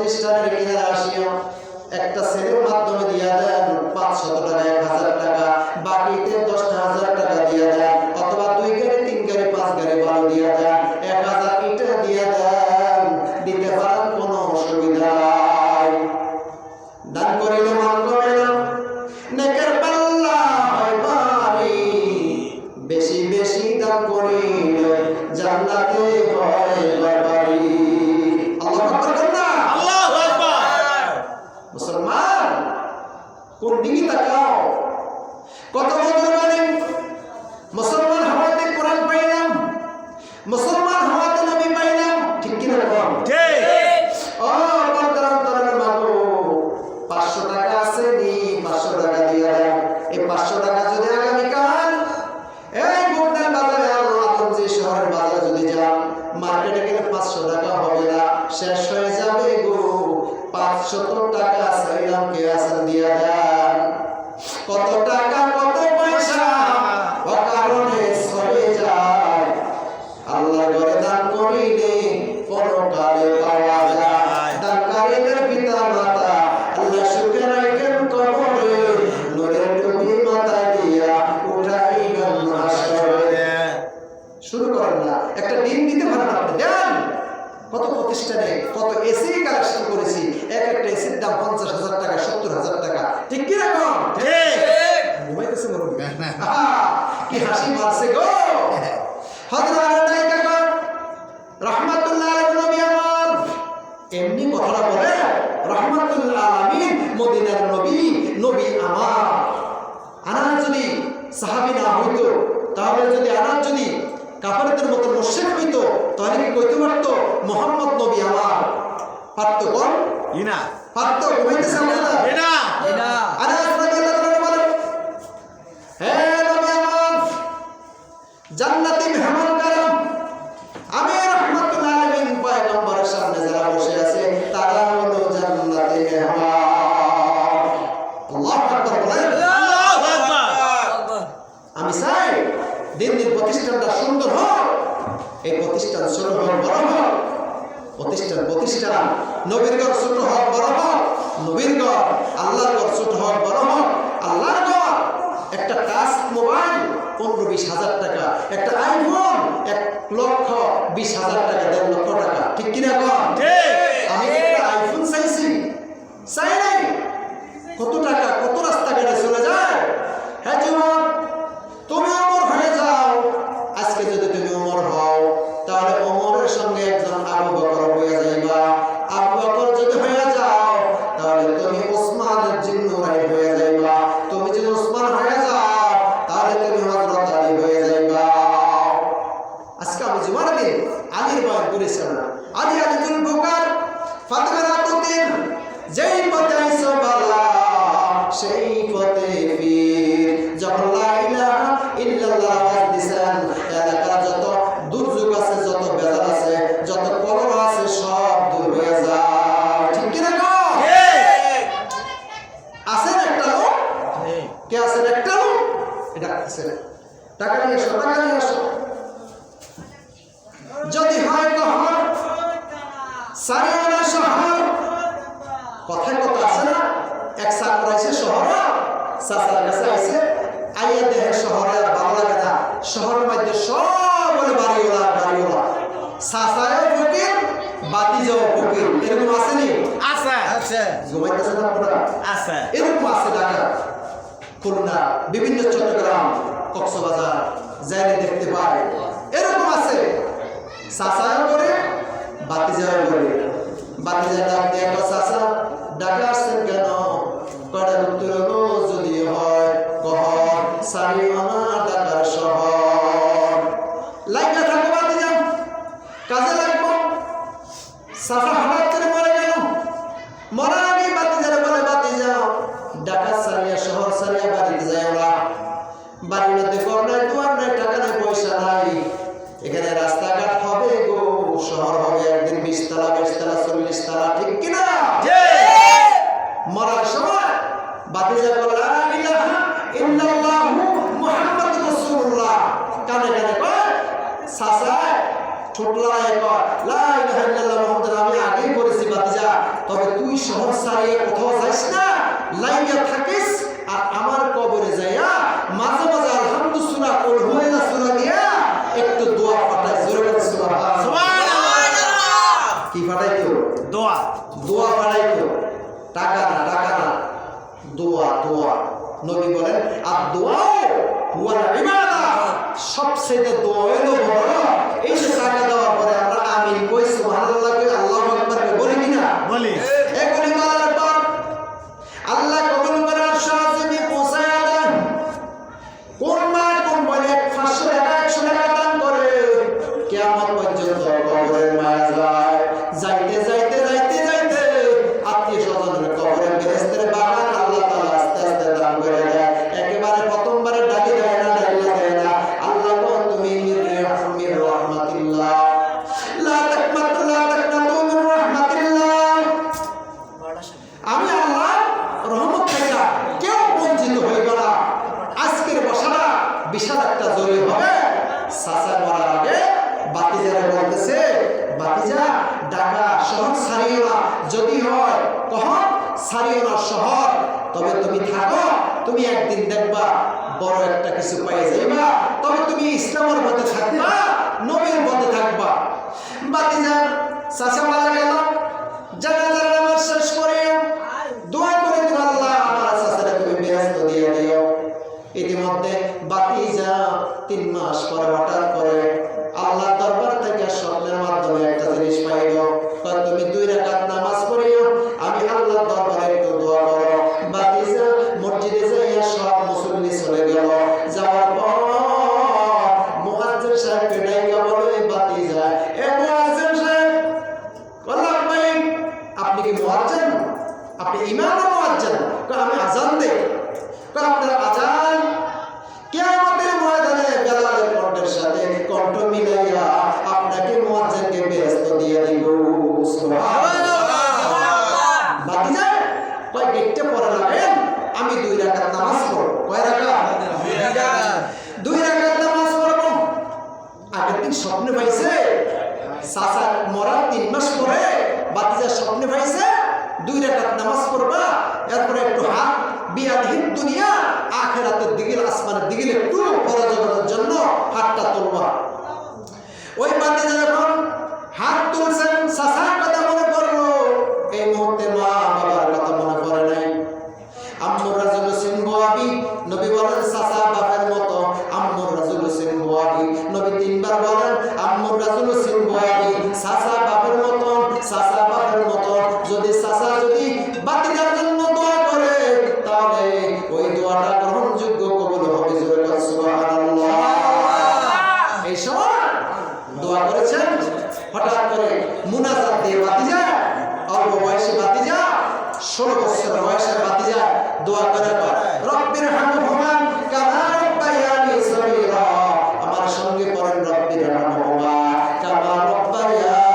প্রতিষ্ঠানের কিনারে আসিয়া একটা সেলের মাধ্যমে দিয়া দেন পাঁচশত টাকা এক হাজার টাকা বাকিতে দশটা হাজার টাকা দিয়া দেন অথবা দুই গাড়ি তিন গাড়ি পাঁচ গাড়ি বালু দিয়া দেন এক হাজার ইটা দিয়া দেন দিতে পারেন কোনো অসুবিধা নাই দান করিলে মান কমে না বেশি বেশি দান করিলে জান্নাতে হয় বাড়ি আল্লাহ আকবার কর না আল্লাহু আকবার মুসলমান কোন দিকে তাকাও কত বদল মানে মুসলমান হওয়াতে কোরআন পাইলাম মুসলমান হওয়াতে নবী পাইলাম ঠিক কিনা বল ঠিক ও বর্তমান তরুণের মাগো পাঁচশো টাকা আছে নি? পাঁচশো টাকা দিয়ে দেন। এই পাঁচশো টাকা যদি আগামীকাল, এই গোটাল বাজারে আতঞ্জি শহরের বাজারে যদি যান, মার্কেটে গেলে পাঁচশো টাকা হবে না। শেষ হয়ে যাবে গো। পাঁচশত টাকা চাইলাম, কে আছেন দিয়ে দেন? কত টাকা, কত পয়সা? অকারণে সরে যায়। আল্লাহ ঘরে দান করিলে পরকালে পাওয়া যায় দানকারীদের পিতা মাতা আল্লাহ সুখে রাখেন কবরে নূরের টুপি মাথায় দিয়া উঠাইবেন হাসরে শুরু করেন না একটা ডিম দিতে পারেন আপনি দেন কত প্রতিষ্ঠানে কত এসি কালেকশন করেছি এক একটা এসির দাম পঞ্চাশ হাজার টাকা সত্তর হাজার টাকা ঠিক কি রকম ঠিক ঘুমাইতেছে মুরব্বী আহা, কি হাসি মারছে গো হযরত আলী কাকা রাহমাতুল্লাহ আলাইহি নবী আমার এমনি কথাটা বলে রাহমাতুল্লাহ আলামিন মদিনার নবী নবী আমার আনার যদি সাহাবী না হইতো তাহলে যদি আনার যদি কাফারদের মতো মুশরিক হইতো কইতে পারত মোহাম্মদ নবী আমার। পারত কোন ইনা। পারত ঘুমাইতেছে না ইনা। ইনা। রাদিয়াল্লাহু নবীর ঘর ছোট হোক বড় হোক নবীর ঘর আল্লাহর ঘর ছোট হোক বড় হোক আল্লাহর ঘর। একটা টাচ মোবাইল পনেরো বিশ হাজার টাকা একটা আইফোন এক লক্ষ বিশ হাজার টাকা দেড় লক্ষ টাকা। ঠিক কিনা? কম আমি একটা আইফোন চাইছি? চাই নাই। কত টাকা কত রাস্তাঘাটে চলে যায়? হ্যাঁ কথায় কথা আছে না? এক শহর কাছে আছে আইয়া শহরে আর ভালো লাগে না। শহরের মধ্যে সব বলে বাড়িওয়ালা গাড়িওয়ালা সাসায় ফকির বাতি যাও ফকির। এরকম আসেনি আছে। আছে। ঘুমাইতেছে না আপনারা? আছে। এরকম আছে ঢাকা। খুলনা বিভিন্ন চট্টগ্রাম কক্সবাজার যাইলে দেখতে পাই এরকম আছে। চাষাও করে বাতি যাওয়া করে বাতি যা ডাক দিয়ে ঘর নাই দুয়ার নাই টাকা নাই পয়সা নাই। এখানে রাস্তাঘাট হবে গো শহর হবে একদিন বিশতলা বাইশতলা চল্লিশ তলা ঠিক কিনা? মরার সময় বাতিজা বলল ইল্লাল্লাহু মুহাম্মদ রাসূলুল্লাহ। কানে কানে আমি আগেই বলেছি বাতিজা তবে তুই শহর ছাড়িয়ে কোথাও যাস না। তুমি একদিন দেখবা বড় একটা কিছু পাই যাইবা, তবে তুমি ইসলামের মধ্যে থাকবা, নবীর মধ্যে থাকবা। বাতিজার যান চাচা মারা গেল, জানাজার আসমানের দিকে একটু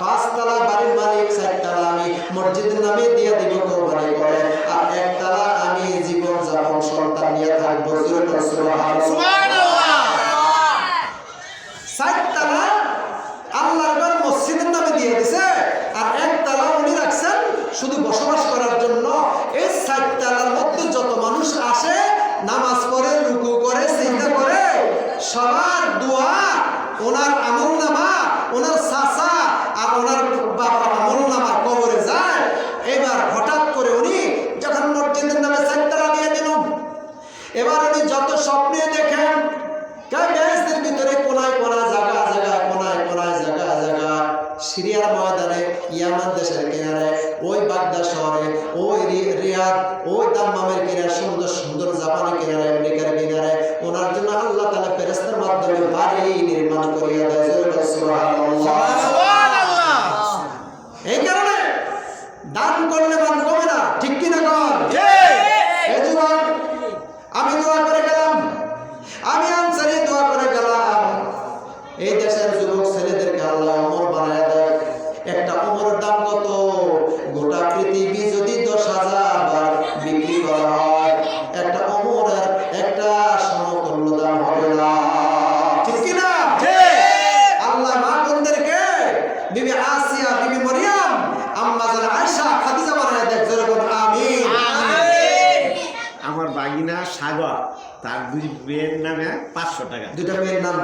পাঁচতলা বাড়ির মালিক আমি মসজিদের নামে দিয়ে দিব কোরবানি করে। আর একতলা আমি জীবন যাপন সন্তান নিয়ে থাকব। শুধু বসবাস করার জন্য। এই চারতলার মধ্যে যত মানুষ আসে, নামাজ পড়ে, রুকু করে চিন্তা করে, সবার দোয়া ওনার আমল দাম্মামের কিনারে সুন্দর সুন্দর জাপানের কিনারে আমেরিকার কিনারে ওনার জন্য আল্লাহ তালা ফেরেস্তার মাধ্যমে বাড়ি নির্মাণ করিয়া দেয়। এই কারণে দান করলে দান কমে না ঠিক কিনা কর আমি দোয়া করে গেলাম। আমি আনসারি দোয়া করে গেলাম। এই দেশের যুবক ছেলেদেরকে আল্লাহ অমর বানায় দেয়। একটা অমরের দাম কত? গোটা পৃথিবী মেয়ের নামে পাঁচশো টাকা। দুইটা মেয়ের নাম